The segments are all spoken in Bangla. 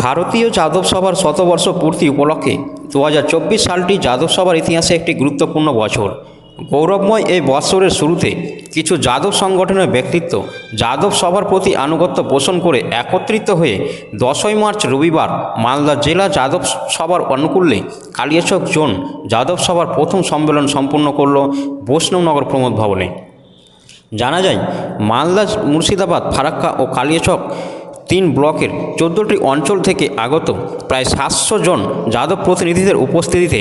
ভারতীয় যাদব সভার শতবর্ষ পূর্তি উপলক্ষে দু হাজার চব্বিশ সালটি যাদব সভার ইতিহাসে একটি গুরুত্বপূর্ণ বছর। গৌরবময় এই বৎসরের শুরুতে কিছু যাদব সংগঠনের ব্যক্তিত্ব যাদব সভার প্রতি আনুগত্য পোষণ করে একত্রিত হয়ে দশই মার্চ রবিবার মালদা জেলা যাদব সভার অনুকূল্যে কালিয়াচক জোন যাদব সভার প্রথম সম্মেলন সম্পন্ন করল বৈষ্ণবনগর প্রমোদ ভবনে। জানা যায়, মালদা মুর্শিদাবাদ, ফারাক্কা ও কালিয়াচক তিন ব্লকের চোদ্দোটি অঞ্চল থেকে আগত প্রায় সাতশো জন যাদব প্রতিনিধিদের উপস্থিতিতে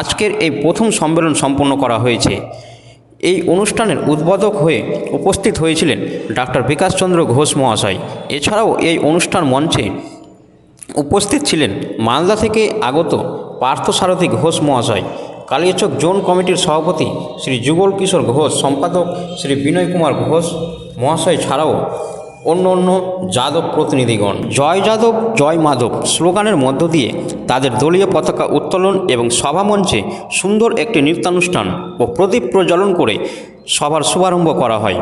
আজকের এই প্রথম সম্মেলন সম্পন্ন করা হয়েছে। এই অনুষ্ঠানের উদ্বোধক হয়ে উপস্থিত হয়েছিলেন ডাক্তার বিকাশচন্দ্র ঘোষ মহাশয়। এছাড়াও এই অনুষ্ঠান মঞ্চে উপস্থিত ছিলেন মালদা থেকে আগত পার্থসারথী ঘোষ মহাশয়। কালিয়াচক জোন কমিটির সভাপতি শ্রী যুগল কিশোর ঘোষ, সম্পাদক শ্রী বিনয় কুমার ঘোষ মহাশয় ছাড়াও অন্য অন্য যাদব প্রতিনিধিগণ। জয় যাদব, জয় মাধব স্লোগানের মধ্য দিয়ে তাদের দলীয় পতাকা উত্তোলন এবং সভামঞ্চে সুন্দর একটি নৃত্যানুষ্ঠান ও প্রদীপ প্রজ্বলন করে সভার শুভারম্ভ করা হয়।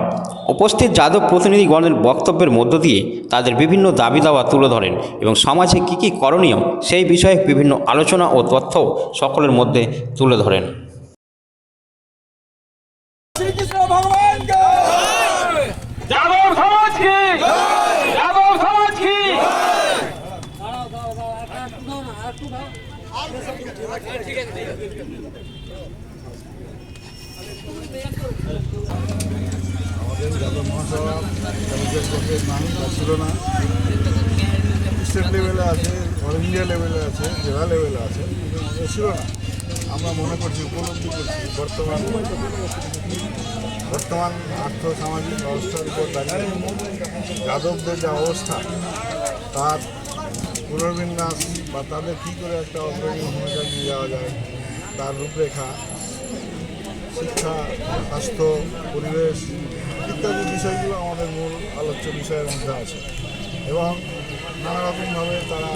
উপস্থিত যাদব প্রতিনিধিগণের বক্তব্যের মধ্য দিয়ে তাদের বিভিন্ন দাবি দাওয়া তুলে ধরেন এবং সমাজে কী কী করণীয় সেই বিষয়ে বিভিন্ন আলোচনা ও তথ্য সকলের মধ্যে তুলে ধরেন। শ্রীকৃষ্ণ ভগবান কে যাদব সমাজ কি যাদব সমাজ কি আমাদের যাদব মহাসভা কলেজের ছিল না। স্টেট লেভেলে আছে অল ইন্ডিয়া লেভেলে আছে জেলা লেভেলে আছে ছিল না আমরা মনে করছি উপলব্ধি করছি বর্তমান বর্তমান আর্থ সামাজিক ব্যবস্থার উপর দাঁড়িয়ে যাদবদের যে অবস্থা তার পুনর্বিন্যাস বা তাদের কী করে একটা অগ্রণী ভূমিকা নিয়ে যাওয়া যায়, তার রূপরেখা, শিক্ষা, স্বাস্থ্য, পরিবেশ ইত্যাদি বিষয়গুলো আমাদের মূল আলোচ্য বিষয়ের মধ্যে আছে। এবং নানা রকমভাবে তারা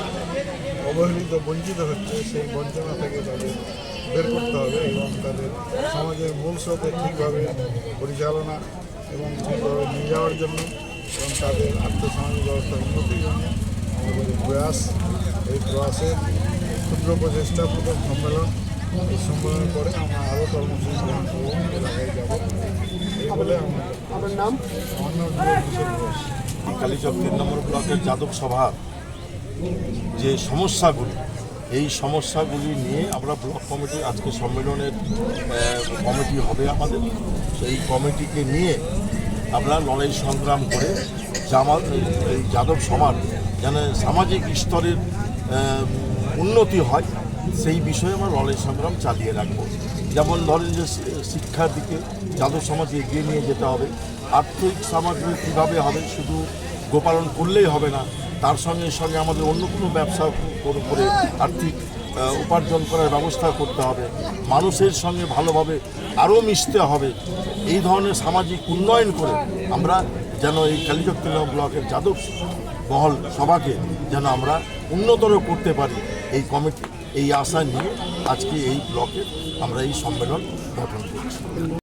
অবহেলিত, বঞ্চিত হচ্ছে, সেই বঞ্চনা থেকে তাদের বের করতে হবে এবং তাদের সমাজের মূল স্রোতে ঠিকভাবে পরিচালনা এবং ঠিকভাবে নিয়ে যাওয়ার জন্য এবং তাদের আর্থসামাজিক ব্যবস্থার উন্নতির জন্য প্রয়াস এই প্রয়াসের ক্ষুদ্র প্রচেষ্টা প্রথম সম্মেলন এই সম্মেলনের পরে আমরা আরও কর্মসূচি গ্রহণ করব এলাকায় যাব। এই বলে আমরা আমার নাম? আমার নাম ঘোষ কালীচক তিন নম্বর ব্লকের যাদব সভা যে সমস্যাগুলি এই সমস্যাগুলি নিয়ে আমরা ব্লক কমিটি আজকে সম্মেলনের কমিটি হবে আমাদের। সেই কমিটিকে নিয়ে আমরা লড়াই সংগ্রাম করে জামা এই যাদব সমাজ যেন সামাজিক স্তরের উন্নতি হয়, সেই বিষয়ে আমরা লড়াই সংগ্রাম চালিয়ে রাখব। যেমন ধরেন যে শিক্ষার দিকে যাদব সমাজকে এগিয়ে নিয়ে যেতে হবে। আর্থিক, সামাজিক কীভাবে হবে শুধু গোপালন করলেই হবে না, তার সঙ্গে সঙ্গে আমাদের অন্য কোনো ব্যবসা করে আর্থিক উপার্জন করার ব্যবস্থা করতে হবে। মানুষের সঙ্গে ভালোভাবে আরও মিশতে হবে। এই ধরনের সামাজিক উন্নয়ন করে আমরা যেন এই কালীচক ব্লকের যাদব বহল সভাকে যেন আমরা উন্নতর করতে পারি এই কমিটি, এই আশা নিয়ে আজকে এই ব্লকে আমরা এই সম্মেলন গঠন করছি।